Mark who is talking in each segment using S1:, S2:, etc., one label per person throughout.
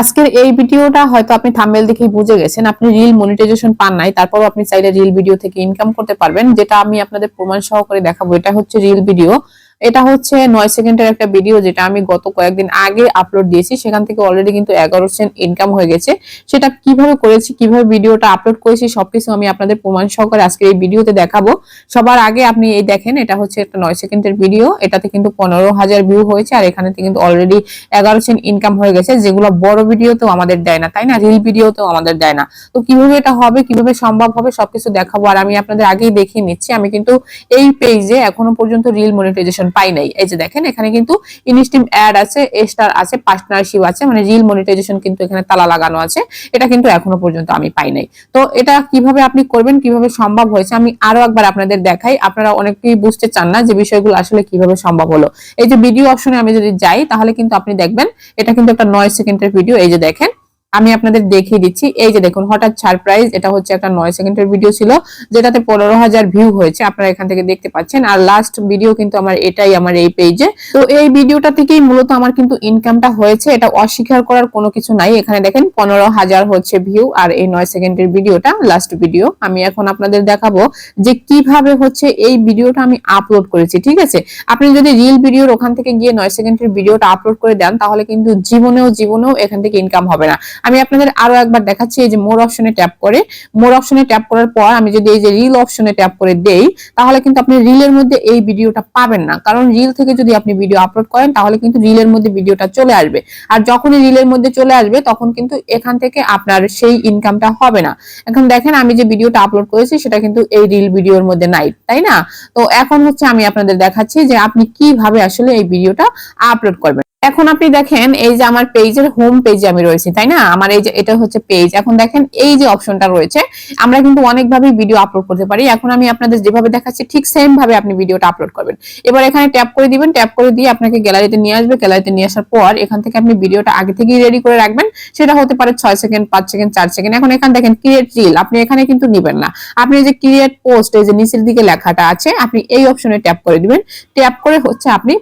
S1: আজকের এই ভিডিওটা হয়তো আপনি থাম্বেল দেখেই বুঝে গেছেন, আপনি রিল মনিটাইজেশন পান নাই তারপর আপনি চাইলে রিল ভিডিও থেকে ইনকাম করতে পারবেন, যেটা আমি আপনাদের প্রমাণ সহকারে দেখাবো। এটা হচ্ছে রিল ভিডিও এটা হচ্ছে নয় সেকেন্ডের একটা ভিডিও যেটা আমি গত কয়েকদিন আগে আপলোড দিয়েছি। সেখান থেকে অলরেডি কিন্তু এগারো সেন্ট ইনকাম হয়ে গেছে। সেটা কীভাবে করেছি, কীভাবে ভিডিওটা আপলোড করেছি, সবকিছু আমি আপনাদের প্রমাণ সহকারে আজকে এই ভিডিওতে দেখাবো। সবার আগে আপনি এই দেখেন, এটা হচ্ছে একটা নয় সেকেন্ডের ভিডিও এটাতে কিন্তু পনেরো হাজার ভিউ হয়েছে আর এখানে কিন্তু অলরেডি এগারো সেন্ট ইনকাম হয়ে গেছে। যেগুলো বড় ভিডিওতেও আমাদের দেয় না, তাই না? রিল ভিডিওতেও আমাদের দেয় না। তো কীভাবে এটা হবে, কীভাবে সম্ভব হবে, সবকিছু দেখাবো। আর আমি আপনাদের আগেই দেখিয়ে নিচ্ছি। আমি কিন্তু এই পেজে এখনও পর্যন্ত রিল মনিটাইজেশন পাই নাই। এই যে দেখেন, এখানে কিন্তু ইনস্টিম অ্যাড আছে স্টার আছে পার্টনারশিপ আছে মানে রিল মনিটাইজেশন কিন্তু এখানে তালা লাগানো আছে। এটা কিন্তু এখনও পর্যন্ত আমি পাই নাই। তো এটা কীভাবে আপনি করবেন, কীভাবে সম্ভব হয়েছে, আমি আরও একবার আপনাদের দেখাই। আপনারা অনেকেই বুঝতে চান না যে বিষয়গুলো আসলে কীভাবে সম্ভব হলো। এই যে ভিডিও অপশনে আমি যদি যাই, তাহলে কিন্তু আপনি দেখবেন, এটা কিন্তু একটা নয় সেকেন্ডের ভিডিও এই যে দেখেন। আমি আপনাদের দেখিয়ে দিচ্ছি। এই যে দেখুন, হঠাৎ সারপ্রাইজ এটা হচ্ছে একটা নয় সেকেন্ডের ভিডিও ছিল, যেটাতে পনেরো হাজার ভিউ হয়েছে, আপনারা এখান থেকে দেখতে পাচ্ছেন। আর লাস্ট ভিডিও কিন্তু আমার এটাই আমার এই পেজে তো এই ভিডিওটা থেকেই মূলত আমার কিন্তু ইনকামটা হয়েছে, এটা অস্বীকার করার কোনো কিছু নাই। এখানে দেখেন, পনেরো হাজার হচ্ছে ভিউ আর এই নয় সেকেন্ডের ভিডিওটা লাস্ট ভিডিও আমি এখন আপনাদের দেখাবো যে কীভাবে হচ্ছে এই ভিডিওটা আমি আপলোড করেছি, ঠিক আছে? আপনি যদি রিল ভিডিওর ওখান থেকে গিয়ে নয় সেকেন্ডের ভিডিওটা আপলোড করে দেন, তাহলে কিন্তু জীবনেও জীবনেও এখান থেকে ইনকাম হবে না। আমি আপনাদের আরও একবার দেখাচ্ছি, এই যে মোর অপশনে ট্যাপ করে। মোর অপশনে ট্যাপ করার পর আমি যদি এই যে রিল অপশনে ট্যাপ করে দেই, তাহলে কিন্তু আপনি রিলের মধ্যে এই ভিডিওটা পাবেন না। কারণ রিল থেকে যদি আপনি ভিডিও আপলোড করেন, তাহলে কিন্তু রিলের মধ্যে ভিডিওটা চলে আসবে। আর যখনই রিলের মধ্যে চলে আসবে, তখন কিন্তু এখান থেকে আপনার সেই ইনকামটা হবে না। এখন দেখেন, আমি যে ভিডিওটা আপলোড করেছি, সেটা কিন্তু এই রিল ভিডিওর মধ্যে নাই, তাই না? তো এখন হচ্ছে আমি আপনাদের দেখাচ্ছি যে আপনি কীভাবে আসলে এই ভিডিওটা আপলোড করবেন। এখন আপনি দেখেন, এই যে আমার পেজের হোম পেজে আমি রয়েছি, তাই না? আমার এই যে, এটা হচ্ছে পেজ এখন দেখেন, এই যে অপশনটা রয়েছে, আমরা কিন্তু অনেকভাবে ভিডিও আপলোড করতে পারি। এখন আমি আপনাদের যেভাবে দেখাচ্ছি, ঠিক সেম ভাবে আপনি ভিডিওটা আপলোড করবেন। এবার এখানে ট্যাপ করে দিবেন ট্যাপ করে দিয়ে আপনাকে গ্যালারিতে নিয়ে আসবে। গ্যালারিতে নিয়ে আসার পর এখান থেকে আপনি ভিডিওটা আগে থেকেই রেডি করে রাখবেন। সেটা হতে পারে ছয় সেকেন্ড পাঁচ সেকেন্ড চার সেকেন্ড এখন এখানে দেখেন ক্রিয়েট রিল আপনি এখানে কিন্তু নিবেন না। আপনি যে ক্রিয়েট পোস্ট এই যে নিচের দিকে লেখাটা আছে, আপনি এই অপশনে ট্যাপ করে দিবেন। ট্যাপ করে হচ্ছে আপনি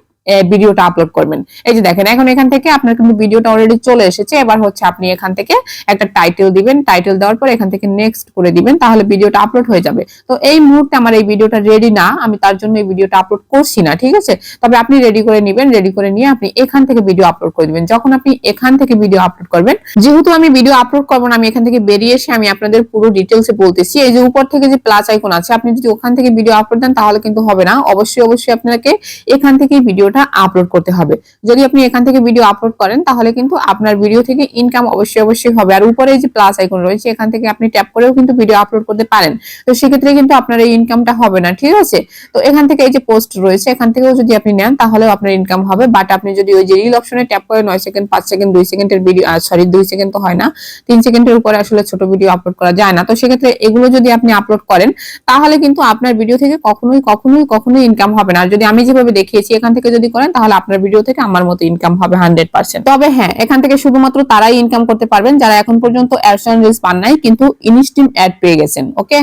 S1: ভিডিওটা আপলোড করবেন। এই যে দেখেন, এখন এখান থেকে আপনার কিন্তু ভিডিওটা অলরেডি চলে এসেছে। এবার হচ্ছে আপনি এখান থেকে একটা টাইটেল দিবেন। টাইটেল দেওয়ার পর এখান থেকে নেক্সট করে দিবেন, তাহলে ভিডিওটা আপলোড হয়ে যাবে। তো এই মুহূর্তে আমার এই ভিডিওটা রেডি না, আমি তার জন্য এই ভিডিওটা আপলোড করছি না, ঠিক আছে? তবে আপনি রেডি করে নেবেন রেডি করে নিয়ে আপনি এখান থেকে ভিডিও আপলোড করে দিবেন। যখন আপনি এখান থেকে ভিডিও আপলোড করবেন, যেহেতু আমি ভিডিও আপলোড করব না, আমি এখান থেকে বেরিয়ে এসে আমি আপনাদের পুরো ডিটেলসে বলতেছি। এই যে উপর থেকে যে প্লাস আইকন আছে, আপনি যদি ওখান থেকে ভিডিও আপলোড দেন, তাহলে কিন্তু হবে না। অবশ্যই অবশ্যই আপনাকে এখান থেকে ভিডিওটা আপলোড করতে হবে। যদি আপনি এখান থেকে ভিডিও আপলোড করেন, তাহলে কিন্তু আপনার ভিডিও থেকে ইনকাম অবশ্যই অবশ্যই হবে। আর উপরে যে প্লাস আইকন রয়েছে, এখান থেকে আপনি ট্যাপ করেও কিন্তু ভিডিও আপলোড করতে পারেন। তো সেক্ষেত্রে কিন্তু আপনার এই ইনকামটা হবে না, ঠিক আছে? তো এখান থেকে এই যে পোস্ট রয়েছে, এখান থেকেও যদি আপনি নেন, তাহলেও আপনার ইনকাম হবে। বাট আপনি যদি ওই যে রিল অপশনে ট্যাপ করে নয় সেকেন্ড পাঁচ সেকেন্ড দুই সেকেন্ডের ভিডিও সরি দুই সেকেন্ড তো হয় না, তিন সেকেন্ডের উপরে আসলে ছোট ভিডিও আপলোড করা যায় না। তো সেক্ষেত্রে এগুলো যদি আপনি আপলোড করেন, তাহলে কিন্তু আপনার ভিডিও থেকে কখনোই কখনোই কখনোই ইনকাম হবে না। আর যদি আমি যেভাবে দেখিয়েছি, এখান থেকে যদি করেন, তাহলে আপনার ভিডিও থেকে আমার মতো ইনকাম হবে হান্ড্রেড পার্সেন্ট তবে হ্যাঁ এখান থেকে শুধুমাত্র তারাই ইনকাম করতে পারবেন, যারা এখন পর্যন্ত অ্যাডসন রিলস পান নাই, কিন্তু ইনস্টিম অ্যাড পেয়ে গেছেন ওকে